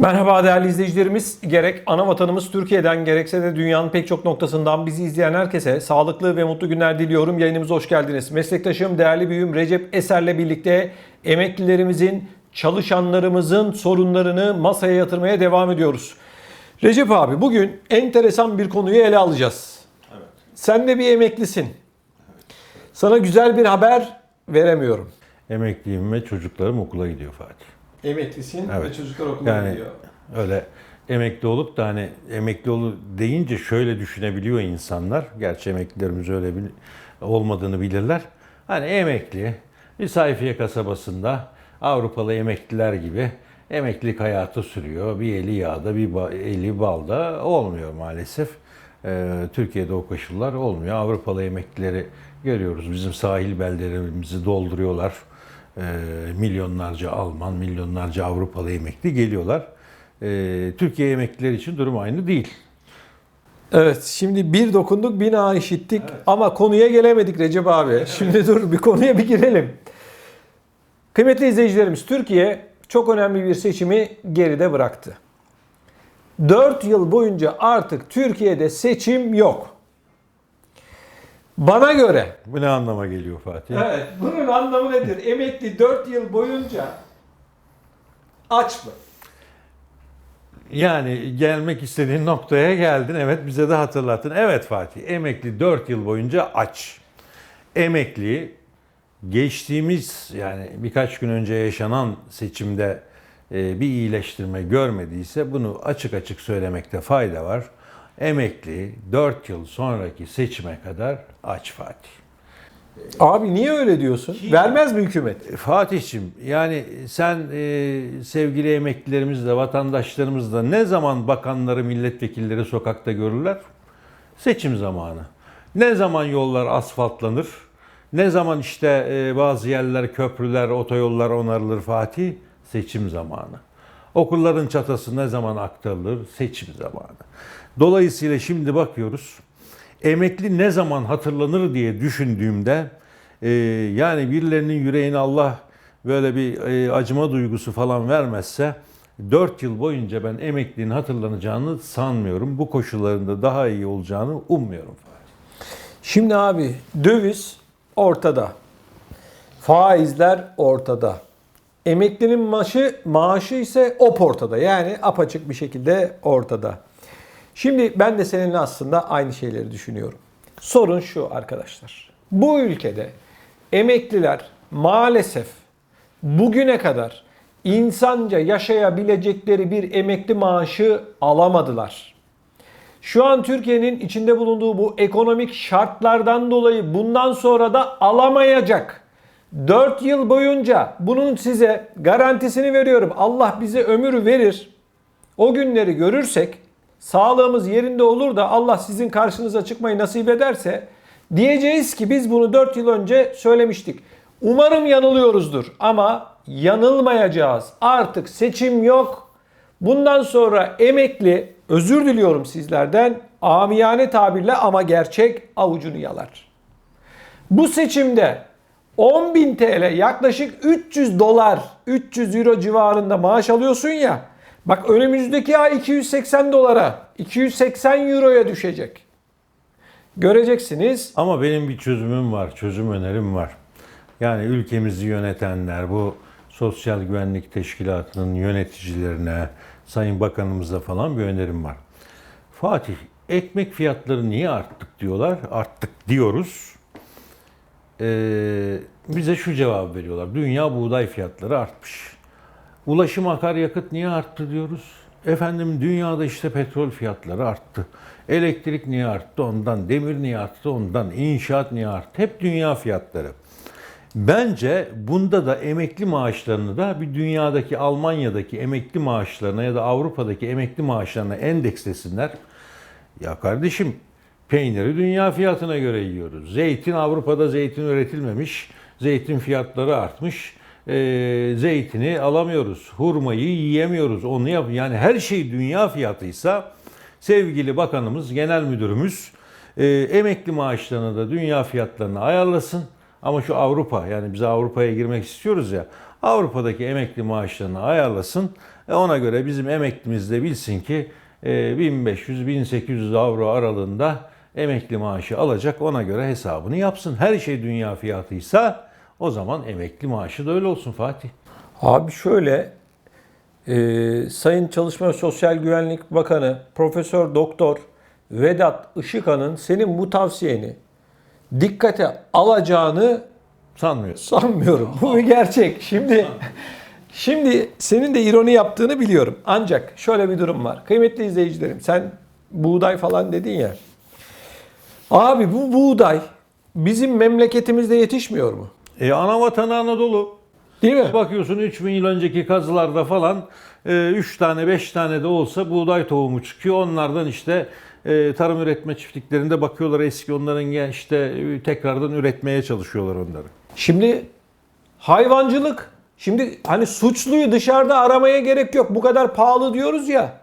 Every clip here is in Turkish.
Merhaba değerli izleyicilerimiz. Gerek ana vatanımız Türkiye'den gerekse de dünyanın pek çok noktasından bizi izleyen herkese sağlıklı ve mutlu günler diliyorum. Yayınımıza hoş geldiniz. Meslektaşım, değerli büyüğüm Recep Eser'le birlikte emeklilerimizin, çalışanlarımızın sorunlarını masaya yatırmaya devam ediyoruz. Recep abi bugün enteresan bir konuyu ele alacağız. Sen de bir emeklisin. Sana güzel bir haber veremiyorum. Emekliyim ve çocuklarım okula gidiyor Fatih. Emeklisin Evet. çocuklar Yani öyle emekli olup da hani emekli olu deyince şöyle düşünebiliyor insanlar. Gerçi emeklilerimiz öyle bil- olmadığını bilirler. Hani emekli bir sayfiye kasabasında Avrupalı emekliler gibi emeklilik hayatı sürüyor. Bir eli yağda bir ba- eli balda olmuyor maalesef. Ee, Türkiye'de o koşullar olmuyor. Avrupalı emeklileri görüyoruz. Bizim sahil beldelerimizi dolduruyorlar. Ee, milyonlarca Alman, milyonlarca Avrupalı emekli geliyorlar. Ee, Türkiye emeklileri için durum aynı değil. Evet şimdi bir dokunduk bina işittik ama konuya gelemedik Recep abi. Şimdi dur bir konuya bir girelim. Kıymetli izleyicilerimiz Türkiye çok önemli bir seçimi geride bıraktı. 4 yıl boyunca artık Türkiye'de seçim yok. Bana göre Bu ne anlama geliyor Fatih? Evet, bunun anlamı nedir? Emekli 4 yıl boyunca aç mı? Yani gelmek istediğin noktaya geldin. Evet bize de hatırlattın. Evet Fatih emekli 4 yıl boyunca aç. Emekli geçtiğimiz yani birkaç gün önce yaşanan seçimde e, bir iyileştirme görmediyse bunu açık açık söylemekte fayda var. Emekli 4 yıl sonraki seçime kadar aç Fatih. Abi niye öyle diyorsun? Vermez mi hükümet? Fatih'cim yani sen e, sevgili emeklilerimizle, vatandaşlarımızla ne zaman bakanları, milletvekilleri sokakta görürler? Seçim zamanı. Ne zaman yollar asfaltlanır? Ne zaman işte e, bazı yerler, köprüler, otoyollar onarılır Fatih? Seçim zamanı. Okulların çatısı ne zaman aktarılır? Seçim zamanı. Dolayısıyla şimdi bakıyoruz. Emekli ne zaman hatırlanır diye düşündüğümde e, yani birilerinin yüreğine Allah böyle bir e, acıma duygusu falan vermezse 4 yıl boyunca ben emekliliğin hatırlanacağını sanmıyorum. Bu koşullarında daha iyi olacağını ummuyorum. Şimdi abi döviz ortada. Faizler ortada. Emeklinin maaşı, maaşı ise op ortada. Yani apaçık bir şekilde ortada. Şimdi ben de seninle aslında aynı şeyleri düşünüyorum. Sorun şu arkadaşlar. Bu ülkede emekliler maalesef bugüne kadar insanca yaşayabilecekleri bir emekli maaşı alamadılar. Şu an Türkiye'nin içinde bulunduğu bu ekonomik şartlardan dolayı bundan sonra da alamayacak. 4 yıl boyunca bunun size garantisini veriyorum. Allah bize ömür verir. O günleri görürsek sağlığımız yerinde olur da Allah sizin karşınıza çıkmayı nasip ederse diyeceğiz ki biz bunu 4 yıl önce söylemiştik. Umarım yanılıyoruzdur ama yanılmayacağız. Artık seçim yok. Bundan sonra emekli özür diliyorum sizlerden amiyane tabirle ama gerçek avucunu yalar. Bu seçimde 10.000 TL yaklaşık 300 dolar 300 euro civarında maaş alıyorsun ya bak önümüzdeki ay 280 dolara 280 euroya düşecek. Göreceksiniz. Ama benim bir çözümüm var, çözüm önerim var. Yani ülkemizi yönetenler, bu Sosyal Güvenlik Teşkilatı'nın yöneticilerine, Sayın Bakanımıza falan bir önerim var. Fatih, ekmek fiyatları niye arttık diyorlar, arttık diyoruz. Ee, bize şu cevap veriyorlar. Dünya buğday fiyatları artmış. Ulaşım akaryakıt niye arttı diyoruz. Efendim dünyada işte petrol fiyatları arttı. Elektrik niye arttı ondan, demir niye arttı ondan, inşaat niye arttı. Hep dünya fiyatları. Bence bunda da emekli maaşlarını da bir dünyadaki Almanya'daki emekli maaşlarına ya da Avrupa'daki emekli maaşlarına endekslesinler. Ya kardeşim peyniri dünya fiyatına göre yiyoruz. Zeytin Avrupa'da zeytin üretilmemiş. Zeytin fiyatları artmış. Ee, zeytini alamıyoruz. Hurmayı yiyemiyoruz. Onu yap yani her şey dünya fiyatıysa sevgili bakanımız, genel müdürümüz e, emekli maaşlarını da dünya fiyatlarına ayarlasın. Ama şu Avrupa yani biz Avrupa'ya girmek istiyoruz ya. Avrupa'daki emekli maaşlarını ayarlasın. E ona göre bizim emeklimiz de bilsin ki e, 1500-1800 avro aralığında emekli maaşı alacak. Ona göre hesabını yapsın. Her şey dünya fiyatıysa o zaman emekli maaşı da öyle olsun Fatih. Abi şöyle e, Sayın Çalışma ve Sosyal Güvenlik Bakanı Profesör Doktor Vedat Işıkhan'ın senin bu tavsiyeni dikkate alacağını Sanmıyorsun. sanmıyorum. Bu bir gerçek. Şimdi şimdi senin de ironi yaptığını biliyorum. Ancak şöyle bir durum var. Kıymetli izleyicilerim sen buğday falan dedin ya. Abi bu buğday bizim memleketimizde yetişmiyor mu? E ana vatanı Anadolu. Değil mi? Bakıyorsun 3000 yıl önceki kazılarda falan 3 tane 5 tane de olsa buğday tohumu çıkıyor. Onlardan işte e, tarım üretme çiftliklerinde bakıyorlar eski onların işte e, tekrardan üretmeye çalışıyorlar onları. Şimdi hayvancılık. Şimdi hani suçluyu dışarıda aramaya gerek yok. Bu kadar pahalı diyoruz ya.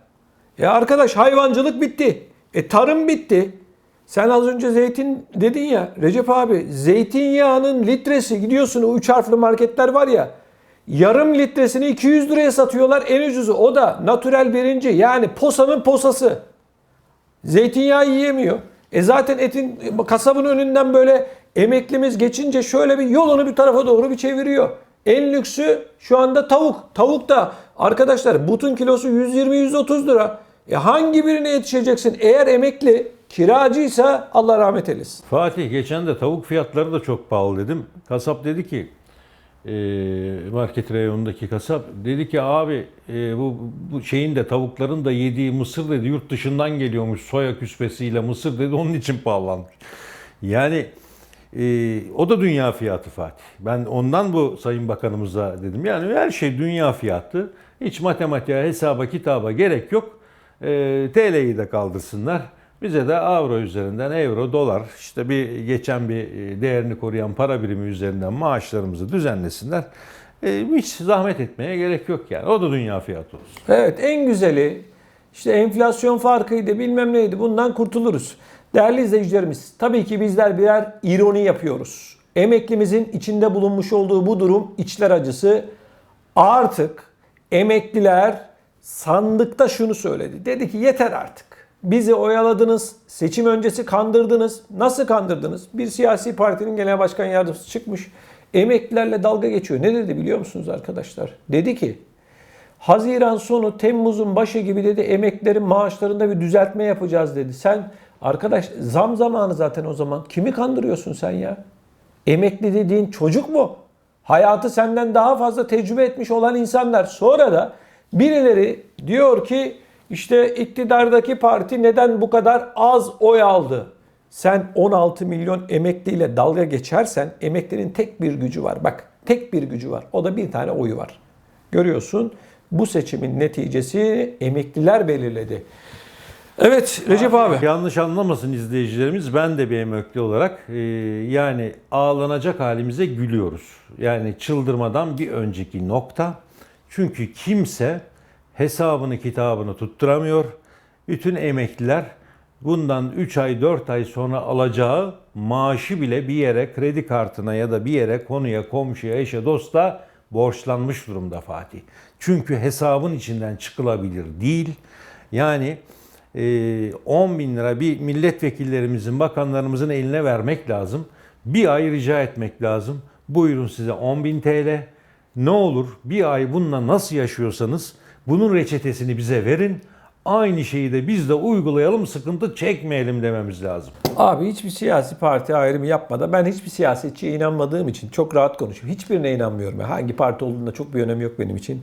Ya arkadaş hayvancılık bitti. E tarım bitti. Sen az önce zeytin dedin ya Recep abi zeytinyağının litresi gidiyorsun o üç harfli marketler var ya yarım litresini 200 liraya satıyorlar en ucuzu o da natürel birinci yani posanın posası. Zeytinyağı yiyemiyor. E zaten etin kasabın önünden böyle emeklimiz geçince şöyle bir yolunu bir tarafa doğru bir çeviriyor. En lüksü şu anda tavuk. Tavuk da arkadaşlar butun kilosu 120-130 lira. E hangi birine yetişeceksin? Eğer emekli kiracıysa Allah rahmet eylesin. Fatih geçen de tavuk fiyatları da çok pahalı dedim. Kasap dedi ki e, market reyonundaki kasap dedi ki abi e, bu, bu şeyin de tavukların da yediği mısır dedi yurt dışından geliyormuş soya küspesiyle mısır dedi onun için pahalanmış. Yani e, o da dünya fiyatı Fatih. Ben ondan bu Sayın Bakanımıza dedim. Yani her şey dünya fiyatı. Hiç matematiğe, hesaba, kitaba gerek yok. TL'yi de kaldırsınlar. Bize de avro üzerinden euro, dolar işte bir geçen bir e, değerini koruyan para birimi üzerinden maaşlarımızı düzenlesinler. E, hiç zahmet etmeye gerek yok yani. O da dünya fiyatı olsun. Evet en güzeli işte enflasyon farkıydı bilmem neydi bundan kurtuluruz. Değerli izleyicilerimiz tabii ki bizler birer ironi yapıyoruz. Emeklimizin içinde bulunmuş olduğu bu durum içler acısı. Artık emekliler sandıkta şunu söyledi. Dedi ki yeter artık. Bizi oyaladınız, seçim öncesi kandırdınız. Nasıl kandırdınız? Bir siyasi partinin genel başkan yardımcısı çıkmış. Emeklilerle dalga geçiyor. Ne dedi biliyor musunuz arkadaşlar? Dedi ki Haziran sonu Temmuz'un başı gibi dedi emeklilerin maaşlarında bir düzeltme yapacağız dedi. Sen arkadaş zam zamanı zaten o zaman. Kimi kandırıyorsun sen ya? Emekli dediğin çocuk mu? Hayatı senden daha fazla tecrübe etmiş olan insanlar. Sonra da birileri diyor ki işte iktidardaki parti neden bu kadar az oy aldı? Sen 16 milyon emekliyle dalga geçersen emeklinin tek bir gücü var. Bak tek bir gücü var. O da bir tane oyu var. Görüyorsun bu seçimin neticesi emekliler belirledi. Evet Recep abi. Yanlış anlamasın izleyicilerimiz. Ben de bir emekli olarak e, yani ağlanacak halimize gülüyoruz. Yani çıldırmadan bir önceki nokta. Çünkü kimse hesabını kitabını tutturamıyor. Bütün emekliler bundan 3 ay 4 ay sonra alacağı maaşı bile bir yere kredi kartına ya da bir yere konuya komşuya eşe dosta borçlanmış durumda Fatih. Çünkü hesabın içinden çıkılabilir değil. Yani e, 10 bin lira bir milletvekillerimizin, bakanlarımızın eline vermek lazım. Bir ay rica etmek lazım. Buyurun size 10 bin TL. Ne olur bir ay bununla nasıl yaşıyorsanız bunun reçetesini bize verin. Aynı şeyi de biz de uygulayalım, sıkıntı çekmeyelim dememiz lazım. Abi hiçbir siyasi parti ayrımı yapmadan ben hiçbir siyasetçiye inanmadığım için çok rahat konuşuyorum. Hiçbirine inanmıyorum. Hangi parti olduğunda çok bir önemi yok benim için.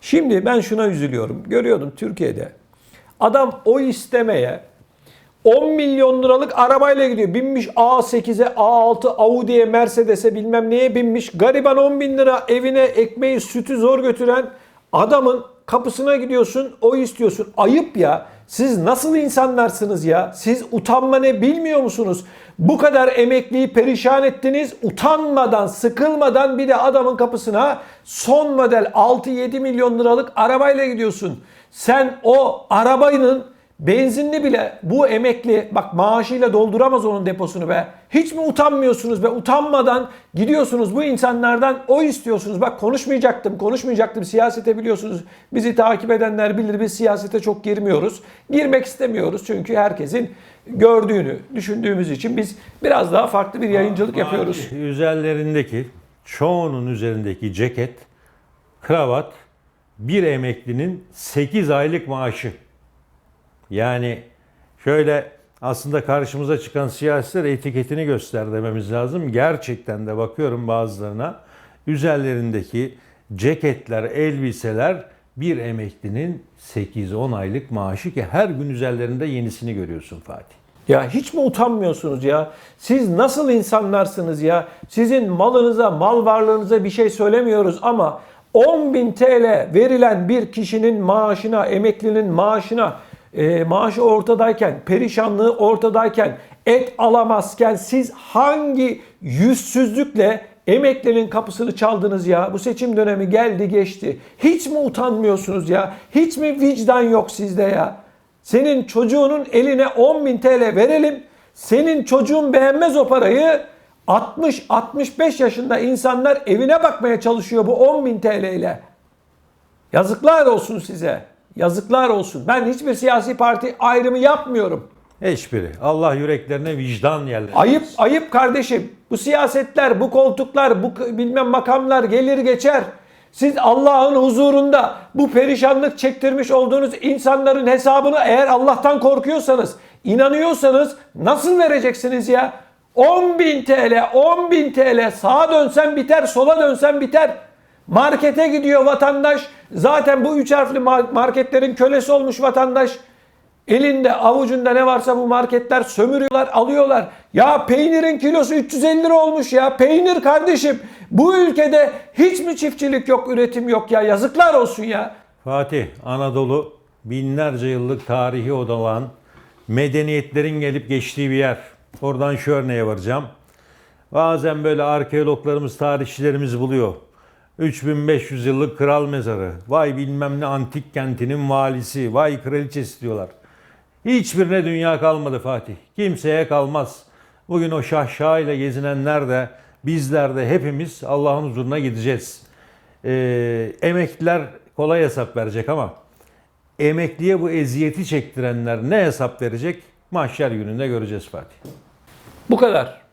Şimdi ben şuna üzülüyorum. Görüyordum Türkiye'de. Adam oy istemeye 10 milyon liralık arabayla gidiyor. Binmiş A8'e, A6, Audi'ye, Mercedes'e bilmem neye binmiş. Gariban 10 bin lira evine ekmeği, sütü zor götüren adamın kapısına gidiyorsun, oy istiyorsun. Ayıp ya. Siz nasıl insanlarsınız ya? Siz utanma ne bilmiyor musunuz? Bu kadar emekliyi perişan ettiniz. Utanmadan, sıkılmadan bir de adamın kapısına son model 6-7 milyon liralık arabayla gidiyorsun. Sen o arabanın Benzinli bile bu emekli bak maaşıyla dolduramaz onun deposunu be. Hiç mi utanmıyorsunuz be? Utanmadan gidiyorsunuz bu insanlardan o istiyorsunuz. Bak konuşmayacaktım, konuşmayacaktım. Siyasete biliyorsunuz bizi takip edenler bilir biz siyasete çok girmiyoruz. Girmek istemiyoruz çünkü herkesin gördüğünü düşündüğümüz için biz biraz daha farklı bir yayıncılık yapıyoruz. Üzerlerindeki, çoğunun üzerindeki ceket, kravat bir emeklinin 8 aylık maaşı. Yani şöyle aslında karşımıza çıkan siyasiler etiketini göster dememiz lazım. Gerçekten de bakıyorum bazılarına üzerlerindeki ceketler, elbiseler bir emeklinin 8-10 aylık maaşı ki her gün üzerlerinde yenisini görüyorsun Fatih. Ya hiç mi utanmıyorsunuz ya? Siz nasıl insanlarsınız ya? Sizin malınıza, mal varlığınıza bir şey söylemiyoruz ama 10.000 TL verilen bir kişinin maaşına, emeklinin maaşına, e, maaşı ortadayken, perişanlığı ortadayken, et alamazken siz hangi yüzsüzlükle emeklinin kapısını çaldınız ya? Bu seçim dönemi geldi geçti. Hiç mi utanmıyorsunuz ya? Hiç mi vicdan yok sizde ya? Senin çocuğunun eline 10.000 TL verelim. Senin çocuğun beğenmez o parayı. 60-65 yaşında insanlar evine bakmaya çalışıyor bu 10.000 TL ile. Yazıklar olsun size. Yazıklar olsun. Ben hiçbir siyasi parti ayrımı yapmıyorum. Hiçbiri. Allah yüreklerine vicdan yerler. Ayıp ayıp kardeşim. Bu siyasetler, bu koltuklar, bu bilmem makamlar gelir geçer. Siz Allah'ın huzurunda bu perişanlık çektirmiş olduğunuz insanların hesabını eğer Allah'tan korkuyorsanız, inanıyorsanız nasıl vereceksiniz ya? 10.000 TL, 10.000 TL sağa dönsen biter, sola dönsen biter. Markete gidiyor vatandaş. Zaten bu üç harfli mar- marketlerin kölesi olmuş vatandaş. Elinde avucunda ne varsa bu marketler sömürüyorlar, alıyorlar. Ya peynirin kilosu 350 lira olmuş ya. Peynir kardeşim. Bu ülkede hiç mi çiftçilik yok, üretim yok ya? Yazıklar olsun ya. Fatih, Anadolu binlerce yıllık tarihi olan medeniyetlerin gelip geçtiği bir yer. Oradan şu örneğe varacağım. Bazen böyle arkeologlarımız, tarihçilerimiz buluyor. 3500 yıllık kral mezarı. Vay bilmem ne antik kentinin valisi. Vay kraliçesi diyorlar. Hiçbirine dünya kalmadı Fatih. Kimseye kalmaz. Bugün o şahşağıyla gezinenler de bizler de hepimiz Allah'ın huzuruna gideceğiz. Ee, emekliler kolay hesap verecek ama emekliye bu eziyeti çektirenler ne hesap verecek? Mahşer gününde göreceğiz Fatih. Bu kadar.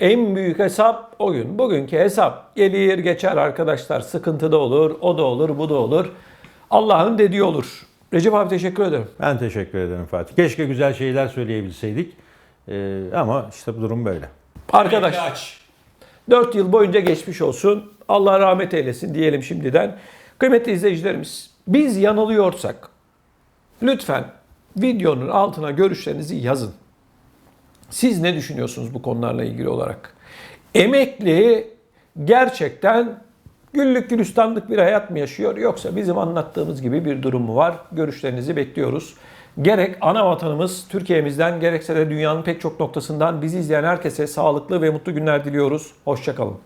En büyük hesap o gün. Bugünkü hesap gelir geçer arkadaşlar. Sıkıntı da olur, o da olur, bu da olur. Allah'ın dediği olur. Recep abi teşekkür ederim. Ben teşekkür ederim Fatih. Keşke güzel şeyler söyleyebilseydik. Ee, ama işte bu durum böyle. Arkadaşlar 4 yıl boyunca geçmiş olsun. Allah rahmet eylesin diyelim şimdiden. Kıymetli izleyicilerimiz biz yanılıyorsak lütfen videonun altına görüşlerinizi yazın. Siz ne düşünüyorsunuz bu konularla ilgili olarak? Emekli gerçekten güllük gülistanlık bir hayat mı yaşıyor yoksa bizim anlattığımız gibi bir durum mu var? Görüşlerinizi bekliyoruz. Gerek ana vatanımız Türkiye'mizden gerekse de dünyanın pek çok noktasından bizi izleyen herkese sağlıklı ve mutlu günler diliyoruz. Hoşçakalın.